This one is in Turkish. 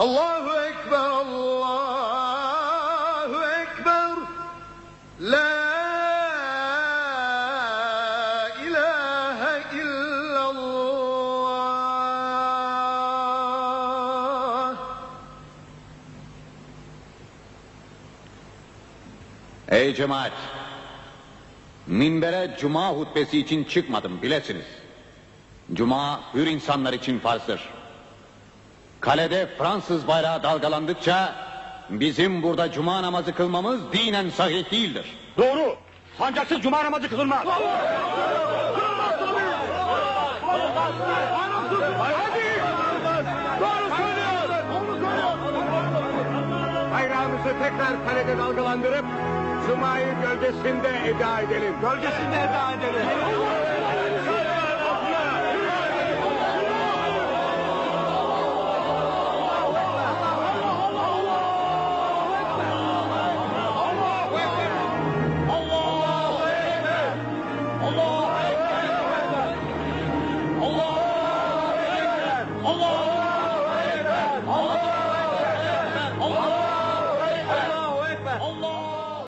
Allahu Ekber, Allahu Ekber. La ilahe illallah. Ey cemaat! Minbere cuma hutbesi için çıkmadım bilesiniz. Cuma hür insanlar için farzdır. Kalede Fransız bayrağı dalgalandıkça bizim burada cuma namazı kılmamız dinen sahih değildir. Doğru. Sancaksız cuma namazı kılınmaz. Bayrağımızı tekrar kalede dalgalandırıp Cuma'yı gölgesinde eda edelim. Gölgesinde eda edelim.